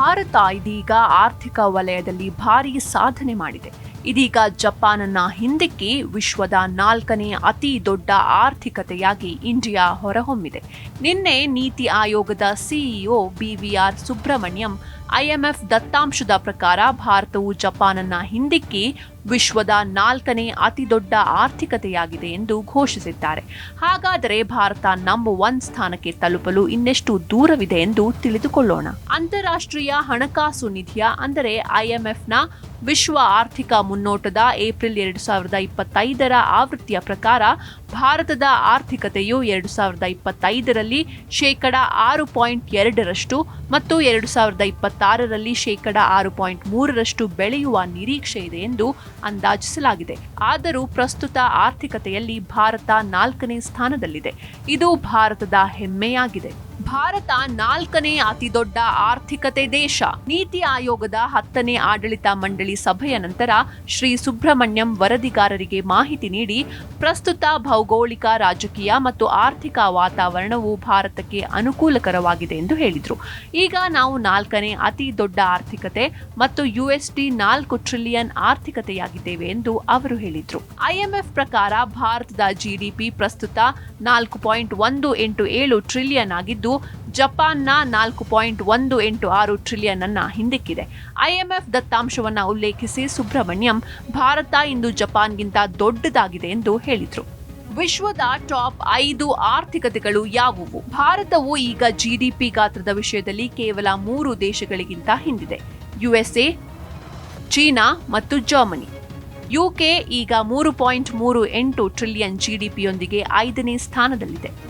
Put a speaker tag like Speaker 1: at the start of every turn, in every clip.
Speaker 1: ಭಾರತ ಇದೀಗ ಆರ್ಥಿಕ ವಲಯದಲ್ಲಿ ಭಾರಿ ಸಾಧನೆ ಮಾಡಿದೆ. ಇದೀಗ ಜಪಾನ್ನ ಹಿಂದಿಕ್ಕಿ ವಿಶ್ವದ ನಾಲ್ಕನೇ ಅತಿ ದೊಡ್ಡ ಆರ್ಥಿಕತೆಯಾಗಿ ಇಂಡಿಯಾ ಹೊರಹೊಮ್ಮಿದೆ. ನಿನ್ನೆ ನೀತಿ ಆಯೋಗದ ಸಿಇಒ ಬಿವಿಆರ್ ಸುಬ್ರಹ್ಮಣ್ಯಂ, ಐಎಂಎಫ್ ದತ್ತಾಂಶದ ಪ್ರಕಾರ ಭಾರತವು ಜಪಾನನ್ನ ಹಿಂದಿಕ್ಕಿ ವಿಶ್ವದ ನಾಲ್ಕನೇ ಅತಿ ದೊಡ್ಡ ಆರ್ಥಿಕತೆಯಾಗಿದೆ ಎಂದು ಘೋಷಿಸಿದ್ದಾರೆ. ಹಾಗಾದರೆ ಭಾರತ ನಂಬರ್ ಒನ್ ಸ್ಥಾನಕ್ಕೆ ತಲುಪಲು ಇನ್ನೆಷ್ಟು ದೂರವಿದೆ ಎಂದು ತಿಳಿದುಕೊಳ್ಳೋಣ. ಅಂತಾರಾಷ್ಟ್ರೀಯ ಹಣಕಾಸು ನಿಧಿಯ, ಅಂದರೆ ಐಎಂಎಫ್ನ ವಿಶ್ವ ಆರ್ಥಿಕ ಮುನ್ನೋಟದ ಏಪ್ರಿಲ್ ಎರಡು ಸಾವಿರದ ಇಪ್ಪತ್ತೈದರ ಆವೃತ್ತಿಯ ಪ್ರಕಾರ ಭಾರತದ ಆರ್ಥಿಕತೆಯು ಎರಡು ಸಾವಿರದ ಇಪ್ಪತ್ತೈದರಲ್ಲಿ ಶೇಕಡ ಆರು ಪಾಯಿಂಟ್ ಎರಡರಷ್ಟು ಮತ್ತು ಎರಡು ಸಾವಿರದ ಇಪ್ಪತ್ತಾರರಲ್ಲಿ ಶೇಕಡ ಆರು ಪಾಯಿಂಟ್ ಮೂರರಷ್ಟು ಬೆಳೆಯುವ ನಿರೀಕ್ಷೆ ಇದೆ ಎಂದು ಅಂದಾಜಿಸಲಾಗಿದೆ. ಆದರೂ ಪ್ರಸ್ತುತ ಆರ್ಥಿಕತೆಯಲ್ಲಿ ಭಾರತ ನಾಲ್ಕನೇ ಸ್ಥಾನದಲ್ಲಿದೆ. ಇದು ಭಾರತದ ಹೆಮ್ಮೆಯಾಗಿದೆ. ಭಾರತ ನಾಲ್ಕನೇ ಅತಿದೊಡ್ಡ ಆರ್ಥಿಕತೆ ದೇಶ. ನೀತಿ ಆಯೋಗದ ಹತ್ತನೇ ಆಡಳಿತ ಮಂಡಳಿ ಸಭೆಯ ನಂತರ ಶ್ರೀ ಸುಬ್ರಹ್ಮಣ್ಯಂ ವರದಿಗಾರರಿಗೆ ಮಾಹಿತಿ ನೀಡಿ, ಪ್ರಸ್ತುತ ಭೌಗೋಳಿಕ, ರಾಜಕೀಯ ಮತ್ತು ಆರ್ಥಿಕ ವಾತಾವರಣವು ಭಾರತಕ್ಕೆ ಅನುಕೂಲಕರವಾಗಿದೆ ಎಂದು ಹೇಳಿದರು. ಈಗ ನಾವು ನಾಲ್ಕನೇ ಅತಿ ದೊಡ್ಡ ಆರ್ಥಿಕತೆ ಮತ್ತು ಯುಎಸ್ಡಿ ನಾಲ್ಕು ಟ್ರಿಲಿಯನ್ ಆರ್ಥಿಕತೆಯಾಗಿದ್ದೇವೆ ಎಂದು ಅವರು ಹೇಳಿದರು. ಐಎಂಎಫ್ ಪ್ರಕಾರ ಭಾರತದ ಜಿಡಿಪಿ ಪ್ರಸ್ತುತ ನಾಲ್ಕು ಪಾಯಿಂಟ್ ಒಂದು ಎಂಟು ಏಳು ಟ್ರಿಲಿಯನ್ ಆಗಿದ್ದು ಜಪಾನ್ನ ನಾಲ್ಕು ಪಾಯಿಂಟ್ ಒಂದು ಎಂಟು ಆರು ಟ್ರಿಲಿಯನ್ ಅನ್ನ ಹಿಂದಿಕ್ಕಿದೆ. ಐಎಂಎಫ್ ದತ್ತಾಂಶವನ್ನು ಉಲ್ಲೇಖಿಸಿ ಸುಬ್ರಹ್ಮಣ್ಯಂ, ಭಾರತ ಇಂದು ಜಪಾನ್ಗಿಂತ ದೊಡ್ಡದಾಗಿದೆ ಎಂದು ಹೇಳಿದರು. ವಿಶ್ವದ ಟಾಪ್ ಐದು ಆರ್ಥಿಕತೆಗಳು ಯಾವುವು? ಭಾರತವು ಈಗ ಜಿಡಿಪಿ ಗಾತ್ರದ ವಿಷಯದಲ್ಲಿ ಕೇವಲ ಮೂರು ದೇಶಗಳಿಗಿಂತ ಹಿಂದಿದೆ. ಯುಎಸ್ಎ ಚೀನಾ ಮತ್ತು ಜರ್ಮನಿ. ಯುಕೆ ಈಗ ಮೂರು ಪಾಯಿಂಟ್ ಮೂರು ಎಂಟು ಟ್ರಿಲಿಯನ್ ಜಿಡಿಪಿಯೊಂದಿಗೆ ಐದನೇ ಸ್ಥಾನದಲ್ಲಿದೆ.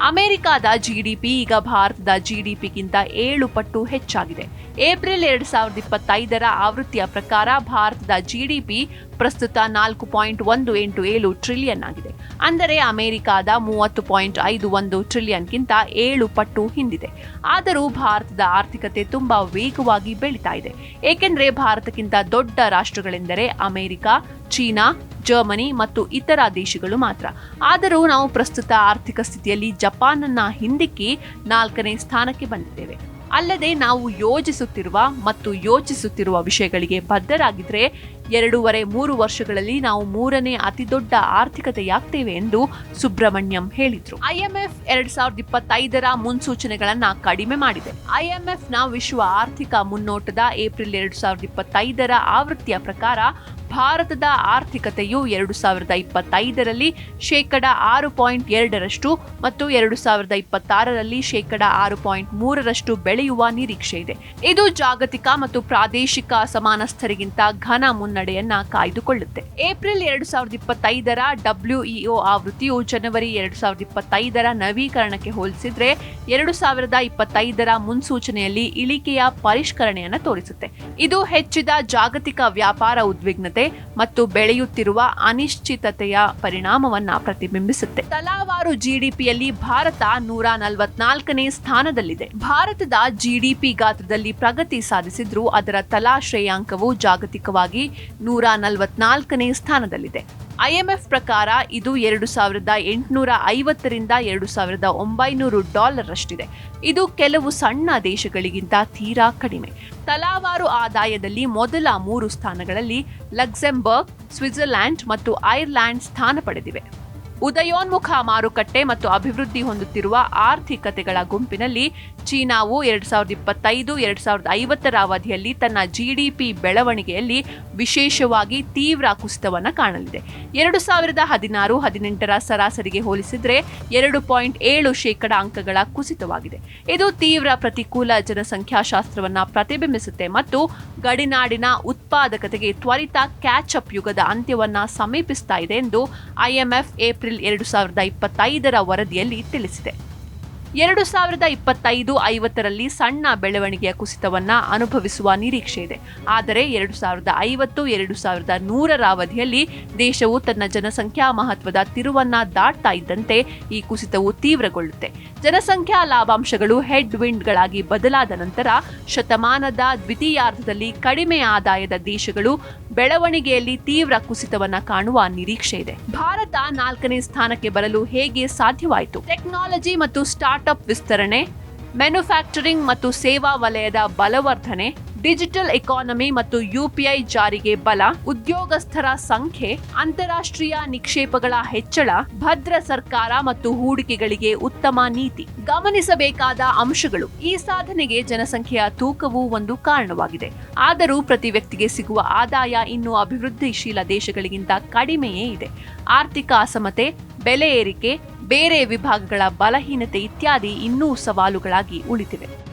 Speaker 1: ಅಮೆರಿಕದ ಜಿಡಿಪಿ ಈಗ ಭಾರತದ ಜಿಡಿಪಿಗಿಂತ ಏಳು ಪಟ್ಟು ಹೆಚ್ಚಾಗಿದೆ. ಏಪ್ರಿಲ್ ಎರಡು ಸಾವಿರದ ಇಪ್ಪತ್ತೈದರ ಆವೃತ್ತಿಯ ಪ್ರಕಾರ ಭಾರತದ ಜಿಡಿಪಿ ಪ್ರಸ್ತುತ ನಾಲ್ಕು ಪಾಯಿಂಟ್ ಒಂದು ಎಂಟು ಏಳು ಟ್ರಿಲಿಯನ್ ಆಗಿದೆ. ಅಂದರೆ ಅಮೆರಿಕದ ಮೂವತ್ತು ಪಾಯಿಂಟ್ ಐದು ಒಂದು ಟ್ರಿಲಿಯನ್ಗಿಂತ ಏಳು ಪಟ್ಟು ಹಿಂದಿದೆ. ಆದರೂ ಭಾರತದ ಆರ್ಥಿಕತೆ ತುಂಬಾ ವೇಗವಾಗಿ ಬೆಳೀತಾ ಇದೆ. ಏಕೆಂದರೆ ಭಾರತಕ್ಕಿಂತ ದೊಡ್ಡ ರಾಷ್ಟ್ರಗಳೆಂದರೆ ಅಮೆರಿಕ, ಚೀನಾ ಜರ್ಮನಿ ಮತ್ತು ಇತರ ದೇಶಗಳು ಮಾತ್ರ. ಆದರೂ ನಾವು ಪ್ರಸ್ತುತ ಆರ್ಥಿಕ ಸ್ಥಿತಿಯಲ್ಲಿ ಜಪಾನನ್ನ ಹಿಂದಿಕ್ಕಿ ನಾಲ್ಕನೇ ಸ್ಥಾನಕ್ಕೆ ಬಂದಿದ್ದೇವೆ. ಅಲ್ಲದೆ ನಾವು ಯೋಜಿಸುತ್ತಿರುವ ಮತ್ತು ಯೋಚಿಸುತ್ತಿರುವ ವಿಷಯಗಳಿಗೆ ಬದ್ಧರಾಗಿದ್ರೆ ಎರಡೂವರೆ, ಮೂರು ವರ್ಷಗಳಲ್ಲಿ ನಾವು ಮೂರನೇ ಅತಿದೊಡ್ಡ ಆರ್ಥಿಕತೆಯಾಗ್ತೇವೆ ಎಂದು ಸುಬ್ರಹ್ಮಣ್ಯಂ ಹೇಳಿದ್ರು. ಐಎಂಎಫ್ ಎರಡ್ ಸಾವಿರದ ಇಪ್ಪತ್ತೈದರ ಮುನ್ಸೂಚನೆಗಳನ್ನ ಕಡಿಮೆ ಮಾಡಿದೆ. ಐಎಂಎಫ್ನ ವಿಶ್ವ ಆರ್ಥಿಕ ಮುನ್ನೋಟದ ಏಪ್ರಿಲ್ ಎರಡ್ ಸಾವಿರದ ಇಪ್ಪತ್ತೈದರ ಆವೃತ್ತಿಯ ಪ್ರಕಾರ ಭಾರತದ ಆರ್ಥಿಕತೆಯು ಎರಡು ಸಾವಿರದ ಇಪ್ಪತ್ತೈದರಲ್ಲಿ ಶೇಕಡ ಆರು ಪಾಯಿಂಟ್ ಎರಡರಷ್ಟು ಮತ್ತು ಎರಡು ಸಾವಿರದ ಇಪ್ಪತ್ತಾರರಲ್ಲಿ ಶೇಕಡ ಆರು ಪಾಯಿಂಟ್ ಮೂರರಷ್ಟು ಬೆಳೆಯುವ ನಿರೀಕ್ಷೆ ಇದೆ. ಇದು ಜಾಗತಿಕ ಮತ್ತು ಪ್ರಾದೇಶಿಕ ಸಮಾನಸ್ಥರಿಗಿಂತ ಘನ ಮುನ್ನಡೆಯನ್ನ ಕಾಯ್ದುಕೊಳ್ಳುತ್ತೆ. ಏಪ್ರಿಲ್ ಎರಡು ಸಾವಿರದ ಇಪ್ಪತ್ತೈದರ ಡಬ್ಲ್ಯೂಇಒ ಆವೃತ್ತಿಯು ಜನವರಿ ಎರಡು ಸಾವಿರದ ಇಪ್ಪತ್ತೈದರ ನವೀಕರಣಕ್ಕೆ ಹೋಲಿಸಿದ್ರೆ ಎರಡು ಸಾವಿರದ ಇಪ್ಪತ್ತೈದರ ಮುನ್ಸೂಚನೆಯಲ್ಲಿ ಇಳಿಕೆಯ ಪರಿಷ್ಕರಣೆಯನ್ನು ತೋರಿಸುತ್ತೆ. ಇದು ಹೆಚ್ಚಿದ ಜಾಗತಿಕ ವ್ಯಾಪಾರ ಉದ್ವಿಗ್ನತೆ ಮತ್ತು ಬೆಳೆಯುತ್ತಿರುವ ಅನಿಶ್ಚಿತತೆಯ ಪರಿಣಾಮವನ್ನ ಪ್ರತಿಬಿಂಬಿಸುತ್ತೆ. ತಲಾವಾರು ಜಿಡಿಪಿಯಲ್ಲಿ ಭಾರತ ನೂರ ನಲವತ್ನಾಲ್ಕನೇ ಸ್ಥಾನದಲ್ಲಿದೆ. ಭಾರತದ ಜಿಡಿಪಿ ಗಾತ್ರದಲ್ಲಿ ಪ್ರಗತಿ ಸಾಧಿಸಿದ್ರೂ ಅದರ ತಲಾ ಶ್ರೇಯಾಂಕವು ಜಾಗತಿಕವಾಗಿ ನೂರ ನಲವತ್ನಾಲ್ಕನೇ ಸ್ಥಾನದಲ್ಲಿದೆ ಐಎಂಎಫ್ ಪ್ರಕಾರ ಇದು ಎರಡು ಸಾವಿರದ ಎಂಟುನೂರ ಐವತ್ತರಿಂದ ಎರಡು ಸಾವಿರದ ಒಂಬೈನೂರು ಡಾಲರ್ ಅಷ್ಟಿದೆ ಇದು ಕೆಲವು ಸಣ್ಣ ದೇಶಗಳಿಗಿಂತ ತೀರಾ ಕಡಿಮೆ. ತಲಾವಾರು ಆದಾಯದಲ್ಲಿ ಮೊದಲ ಮೂರು ಸ್ಥಾನಗಳಲ್ಲಿ ಲಕ್ಸೆಂಬರ್ಗ್, ಸ್ವಿಟ್ಜರ್ಲ್ಯಾಂಡ್ ಮತ್ತು ಐರ್ಲ್ಯಾಂಡ್ ಸ್ಥಾನ ಪಡೆದಿವೆ. ಉದಯೋನ್ಮುಖ ಮಾರುಕಟ್ಟೆ ಮತ್ತು ಅಭಿವೃದ್ಧಿ ಹೊಂದುತ್ತಿರುವ ಆರ್ಥಿಕತೆಗಳ ಗುಂಪಿನಲ್ಲಿ ಚೀನಾವು ಎರಡ್ ಸಾವಿರದ ಇಪ್ಪತ್ತೈದು, ಎರಡ್ ಸಾವಿರದ ಐವತ್ತರ ಅವಧಿಯಲ್ಲಿ ತನ್ನ ಜಿಡಿಪಿ ಬೆಳವಣಿಗೆಯಲ್ಲಿ ವಿಶೇಷವಾಗಿ ತೀವ್ರ ಕುಸಿತವನ್ನು ಕಾಣಲಿದೆ. ಎರಡು ಸಾವಿರದ ಹದಿನಾರು, ಹದಿನೆಂಟರ ಸರಾಸರಿಗೆ ಹೋಲಿಸಿದರೆ ಎರಡು ಪಾಯಿಂಟ್ ಏಳು ಶೇಕಡ ಅಂಕಗಳ ಕುಸಿತವಾಗಿದೆ. ಇದು ತೀವ್ರ ಪ್ರತಿಕೂಲ ಜನಸಂಖ್ಯಾಶಾಸ್ತ್ರವನ್ನು ಪ್ರತಿಬಿಂಬಿಸುತ್ತೆ ಮತ್ತು ಗಡಿನಾಡಿನ ಉತ್ಪಾದಕತೆಗೆ ತ್ವರಿತ ಕ್ಯಾಚ್ ಅಪ್ ಯುಗದ ಅಂತ್ಯವನ್ನು ಸಮೀಪಿಸ್ತಾ ಇದೆ ಎಂದು ಐಎಂಎಫ್ ಏಪ್ರಿಲ್ ಎರಡು ಸಾವಿರದ ಇಪ್ಪತ್ತೈದರ ವರದಿಯಲ್ಲಿ ತಿಳಿಸಿದೆ. ಎರಡು ಸಾವಿರದ ಇಪ್ಪತ್ತೈದು ಐವತ್ತರಲ್ಲಿ ಸಣ್ಣ ಬೆಳವಣಿಗೆಯ ಕುಸಿತವನ್ನ ಅನುಭವಿಸುವ ನಿರೀಕ್ಷೆ ಇದೆ. ಆದರೆ ಎರಡು ಸಾವಿರದ ಐವತ್ತು, ಎರಡು ಸಾವಿರದ ನೂರರ ಅವಧಿಯಲ್ಲಿ ದೇಶವು ತನ್ನ ಜನಸಂಖ್ಯಾ ಮಹತ್ವದ ತಿರುವನ್ನ ದಾಟ್ತಾ ಇದ್ದಂತೆ ಈ ಕುಸಿತವು ತೀವ್ರಗೊಳ್ಳುತ್ತೆ. ಜನಸಂಖ್ಯಾ ಲಾಭಾಂಶಗಳು ಹೆಡ್ ವಿಂಡ್ಗಳಾಗಿ ಬದಲಾದ ನಂತರ ಶತಮಾನದ ದ್ವಿತೀಯಾರ್ಧದಲ್ಲಿ ಕಡಿಮೆ ಆದಾಯದ ದೇಶಗಳು ಬೆಳವಣಿಗೆಯಲ್ಲಿ ತೀವ್ರ ಕುಸಿತವನ್ನು ಕಾಣುವ ನಿರೀಕ್ಷೆ ಇದೆ. ಭಾರತ ನಾಲ್ಕನೇ ಸ್ಥಾನಕ್ಕೆ ಬರಲು ಹೇಗೆ ಸಾಧ್ಯವಾಯಿತು? ಟೆಕ್ನಾಲಜಿ ಮತ್ತು ಸ್ಟಾರ್ಟ್ಅಪ್ ವಿಸ್ತರಣೆ ಮ್ಯಾನುಫ್ಯಾಕ್ಚರಿಂಗ್ ಮತ್ತು ಸೇವಾ ವಲಯದ ಬಲವರ್ಧನೆ ಡಿಜಿಟಲ್ ಎಕಾನಮಿ ಮತ್ತು ಯುಪಿಐ ಜಾರಿಗೆ ಬಲ, ಉದ್ಯೋಗಸ್ಥರ ಸಂಖ್ಯೆ, ಅಂತಾರಾಷ್ಟ್ರೀಯ ನಿಕ್ಷೇಪಗಳ ಹೆಚ್ಚಳ, ಭದ್ರ ಸರ್ಕಾರ ಮತ್ತು ಹೂಡಿಕೆಗಳಿಗೆ ಉತ್ತಮ ನೀತಿ. ಗಮನಿಸಬೇಕಾದ ಅಂಶಗಳು. ಈ ಸಾಧನೆಗೆ ಜನಸಂಖ್ಯೆಯ ತೂಕವು ಒಂದು ಕಾರಣವಾಗಿದೆ. ಆದರೂ ಪ್ರತಿ ವ್ಯಕ್ತಿಗೆ ಸಿಗುವ ಆದಾಯ ಇನ್ನೂ ಅಭಿವೃದ್ಧಿಶೀಲ ದೇಶಗಳಿಗಿಂತ ಕಡಿಮೆಯೇ ಇದೆ. ಆರ್ಥಿಕ ಅಸಮತೆ, ಬೆಲೆ ಏರಿಕೆ, ಬೇರೆ ವಿಭಾಗಗಳ ಬಲಹೀನತೆ ಇತ್ಯಾದಿ ಇನ್ನೂ ಸವಾಲುಗಳಾಗಿ ಉಳಿದಿವೆ.